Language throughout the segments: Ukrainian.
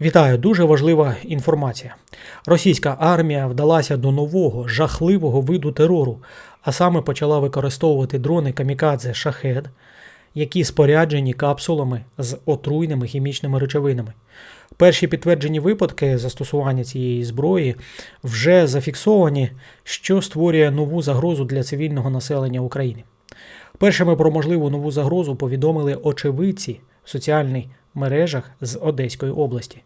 Вітаю, дуже важлива інформація. Російська армія вдалася до нового жахливого виду терору, а саме почала використовувати дрони камікадзе шахед, які споряджені капсулами з отруйними хімічними речовинами. Перші підтверджені випадки застосування цієї зброї вже зафіксовані, що створює нову загрозу для цивільного населення України. Першими про можливу нову загрозу повідомили очевидці в соціальних мережах з Одеської області.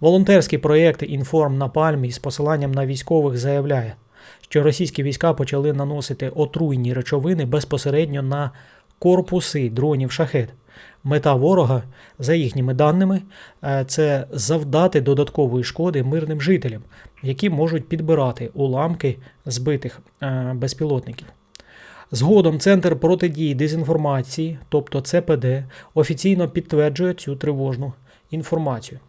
Волонтерський проєкт Інформ на Пальмі з посиланням на військових заявляє, що російські війська почали наносити отруйні речовини безпосередньо на корпуси дронів шахет. Мета ворога, за їхніми даними, е, це завдати додаткової шкоди мирним жителям, які можуть підбирати уламки збитих е, безпілотників. Згодом Центр протидії дезінформації, тобто ЦПД, офіційно підтверджує цю тривожну інформацію.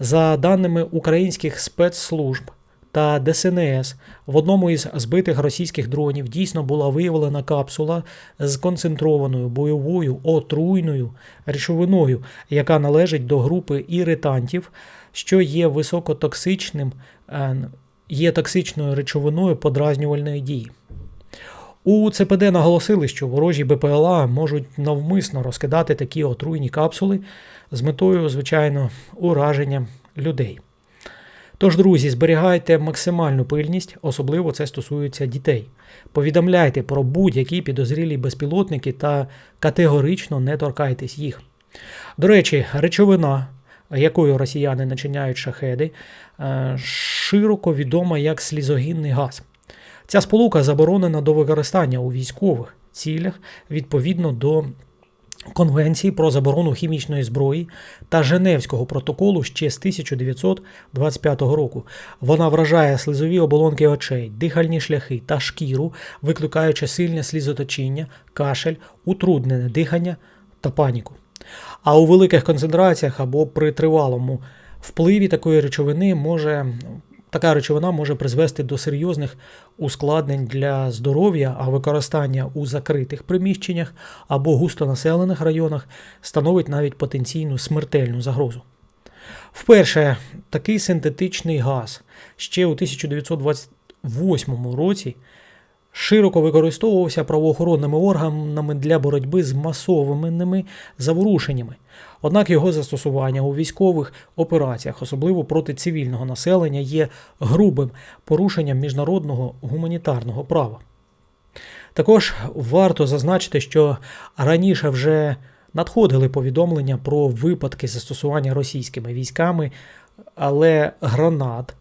За даними українських спецслужб та ДСНС, в одному із збитих російських дронів дійсно була виявлена капсула з концентрованою бойовою отруйною речовиною, яка належить до групи іритантів, що є високотоксичним, е, є токсичною речовиною подразнювальної дії. У ЦПД наголосили, що ворожі БПЛА можуть навмисно розкидати такі отруйні капсули з метою, звичайно, ураження людей. Тож, друзі, зберігайте максимальну пильність, особливо це стосується дітей. Повідомляйте про будь-які підозрілі безпілотники та категорично не торкайтесь їх. До речі, речовина, якою росіяни начиняють шахеди, е, широко відома як слізогінний газ. Ця сполука заборонена до використання у військових цілях відповідно до Конвенції про заборону хімічної зброї та Женевського протоколу ще з 1925 року. Вона вражає слизові оболонки очей, дихальні шляхи та шкіру, викликаючи сильне слізоточіння, кашель, утруднене дихання та паніку. А у великих концентраціях або при тривалому впливі такої речовини може Така речовина може призвести до серйозних ускладнень для здоров'я, а використання у закритих приміщеннях або густонаселених районах становить навіть потенційну смертельну загрозу. Вперше такий синтетичний газ ще у 1928 році широко використовувався правоохоронними органами для боротьби з масовими заворушеннями. Однак його застосування у військових операціях, особливо проти цивільного населення, є грубим порушенням міжнародного гуманітарного права. Також варто зазначити, що раніше вже надходили повідомлення про випадки застосування російськими військами, але гранат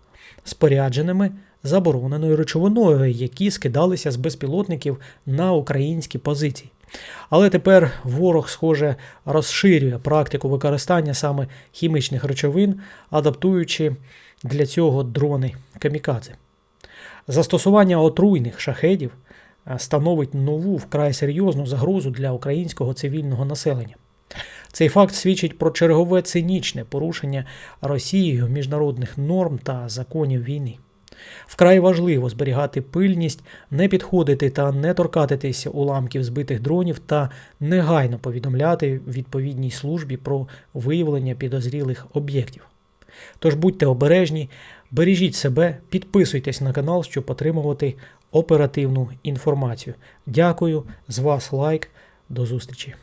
спорядженими забороненою речовиною, які скидалися з безпілотників на українські позиції. Але тепер ворог, схоже, розширює практику використання саме хімічних речовин, адаптуючи для цього дрони камікадзе. Застосування отруйних шахедів е, становить нову вкрай серйозну загрозу для українського цивільного населення. Цей факт свідчить про чергове цинічне порушення Росією міжнародних норм та законів війни. Вкрай важливо зберігати пильність, не підходити та не торкатитися уламків збитих дронів та негайно повідомляти відповідній службі про виявлення підозрілих об'єктів. Тож будьте обережні, бережіть себе, підписуйтесь на канал, щоб отримувати оперативну інформацію. Дякую, з вас лайк, до зустрічі!